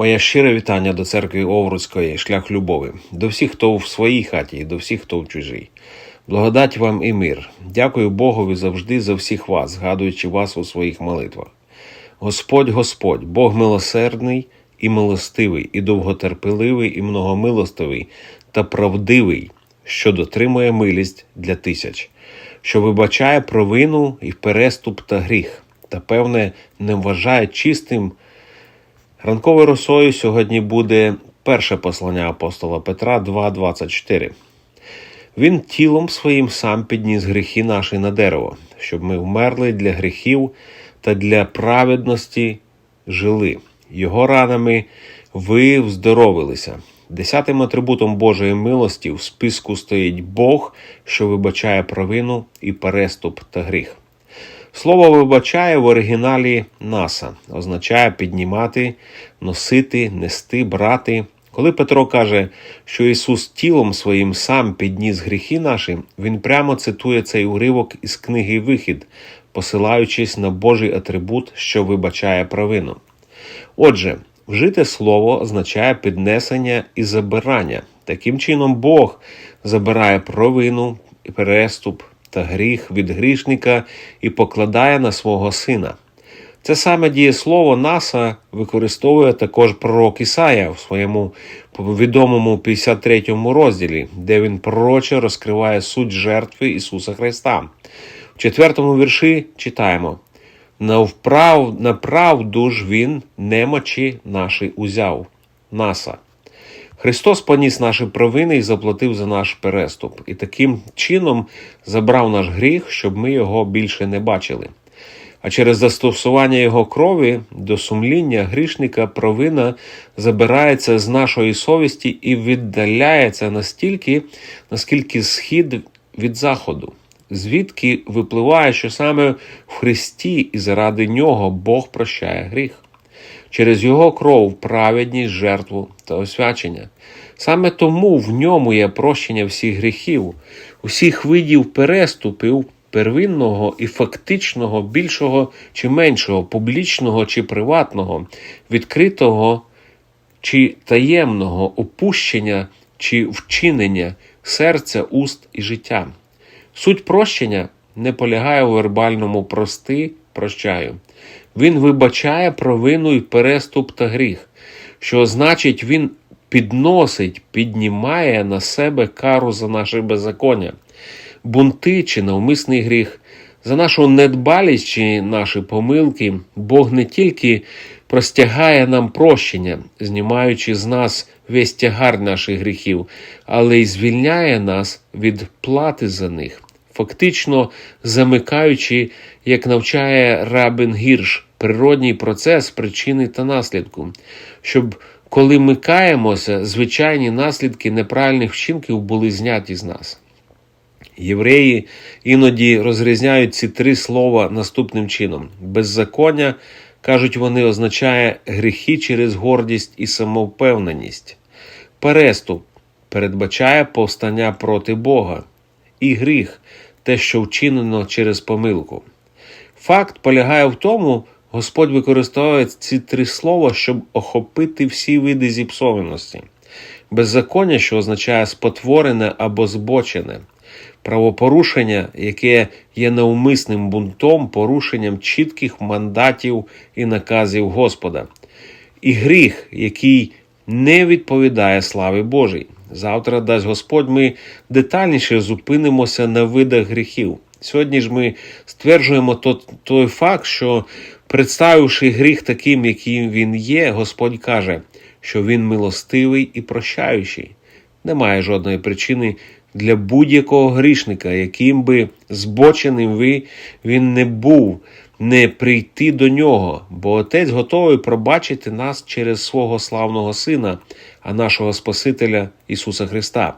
Моє щире вітання до церкви Овруцької, шлях любові, до всіх, хто в своїй хаті, і до всіх, хто в чужій. Благодать вам і мир. Дякую Богові завжди за всіх вас, згадуючи вас у своїх молитвах. Господь Господь, Бог милосердний і милостивий, і довготерпеливий, і многомилостивий та правдивий, що дотримує милість для тисяч, що вибачає провину і переступ та гріх, та, певне, не вважає чистим. Ранковою росою сьогодні буде перше послання апостола Петра 2.24. Він тілом своїм сам підніс гріхи наші на дерево, щоб ми вмерли для гріхів та для праведності жили. Його ранами ви вздоровилися. Десятим атрибутом Божої милості в списку стоїть Бог, що вибачає провину і переступ та гріх. Слово вибачає в оригіналі наса означає піднімати, носити, нести, брати. Коли Петро каже, що Ісус тілом своїм сам підніс гріхи наші, він прямо цитує цей уривок із книги Вихід, посилаючись на Божий атрибут, що вибачає провину. Отже, вжите слово означає піднесення і забирання. Таким чином, Бог забирає провину, переступ та гріх від грішника і покладає на свого сина. Це саме дієслово Наса використовує також пророк Ісая в своєму відомому 53 розділі, де він пророче розкриває суть жертви Ісуса Христа. В четвертому вірші читаємо: Навправ, на правду ж він немочі наші узяв. Наса. Христос поніс наші провини і заплатив за наш переступ, і таким чином забрав наш гріх, щоб ми його більше не бачили. А через застосування його крові до сумління грішника провина забирається з нашої совісті і віддаляється настільки, наскільки схід від заходу, звідки випливає, що саме в Христі і заради нього Бог прощає гріх. Через його кров, праведність, жертву та освячення. Саме тому в ньому є прощення всіх гріхів, усіх видів переступів первинного і фактичного, більшого чи меншого, публічного чи приватного, відкритого чи таємного, опущення чи вчинення серця, уст і життя. Суть прощення не полягає у вербальному прости, прощаю. Він вибачає провину і переступ та гріх, що значить, він підносить, піднімає на себе кару за наше беззаконня, бунти чи навмисний гріх, за нашу недбалість чи наші помилки, Бог не тільки простягає нам прощення, знімаючи з нас весь тягар наших гріхів, але й звільняє нас від плати за них фактично замикаючи, як навчає Рабин Гірш, природній процес причини та наслідку, щоб коли ми звичайні наслідки неправильних вчинків були зняті з нас. Євреї іноді розрізняють ці три слова наступним чином: беззаконня, кажуть вони, означає гріхи через гордість і самовпевненість. Переступ передбачає повстання проти Бога, і гріх те, що вчинено через помилку. Факт полягає в тому, Господь використовує ці три слова, щоб охопити всі види зіпсованості, беззаконня, що означає спотворене або збочене, правопорушення, яке є навмисним бунтом, порушенням чітких мандатів і наказів Господа, і гріх, який не відповідає славі Божій. Завтра, дасть Господь, ми детальніше зупинимося на видах гріхів. Сьогодні ж ми стверджуємо той факт, що, представивши гріх таким, яким він є, Господь каже, що він милостивий і прощаючий. Немає жодної причини для будь-якого грішника, яким би збоченим ви він не був, не прийти до нього, бо Отець готовий пробачити нас через свого славного Сина, а нашого Спасителя Ісуса Христа.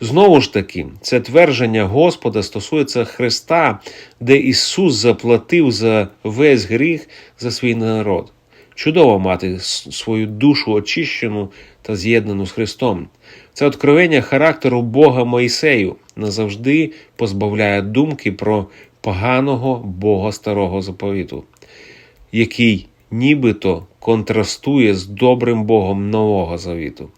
Знову ж таки, це твердження Господа стосується Христа, де Ісус заплатив за весь гріх за свій народ. Чудово мати свою душу очищену та з'єднану з Христом. Це откровення характеру Бога Моїсею назавжди позбавляє думки про поганого Бога старого заповіту, який нібито контрастує з добрим Богом Нового Завіту.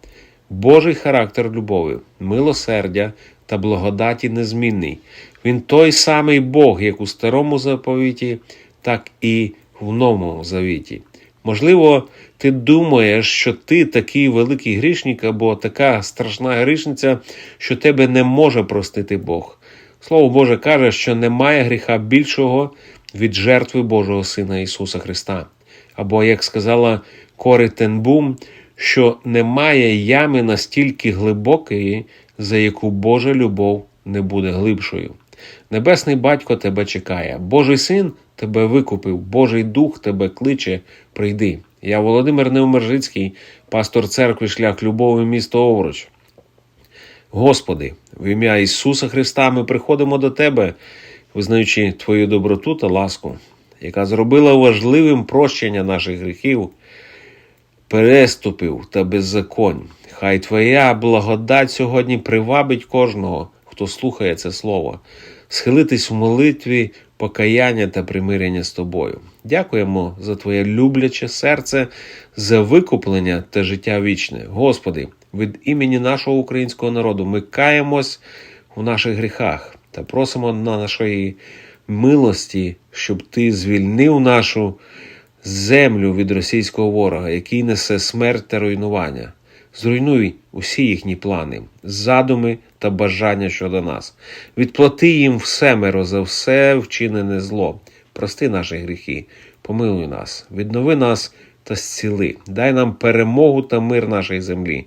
Божий характер любові, милосердя та благодаті незмінний. Він той самий Бог, як у старому заповіті, так і в новому завіті. Можливо, ти думаєш, що ти такий великий грішник або така страшна грішниця, що тебе не може простити Бог. Слово Боже каже, що немає гріха більшого від жертви Божого Сина Ісуса Христа. Або, як сказала Кори Тенбум, що немає ями настільки глибокої, за яку Божа любов не буде глибшою. Небесний батько тебе чекає, Божий син тебе викупив, Божий дух тебе кличе, прийди. Я Володимир Невмержицький, пастор церкви Шлях Любові, місто Овруч. Господи, в ім'я Ісуса Христа ми приходимо до Тебе, визнаючи Твою доброту та ласку, яка зробила важливим прощення наших гріхів, переступів та беззаконь. Хай Твоя благодать сьогодні привабить кожного, хто слухає це слово, схилитись в молитві, покаяння та примирення з тобою. Дякуємо за Твоє любляче серце, за викуплення та життя вічне. Господи, від імені нашого українського народу ми каємось у наших гріхах та просимо на нашої милості, щоб Ти звільнив нашу землю від російського ворога, який несе смерть та руйнування. Зруйнуй усі їхні плани, задуми та бажання щодо нас. Відплати їм всемеро за все вчинене зло. Прости наші гріхи, помилуй нас, віднови нас та зціли. Дай нам перемогу та мир нашій землі.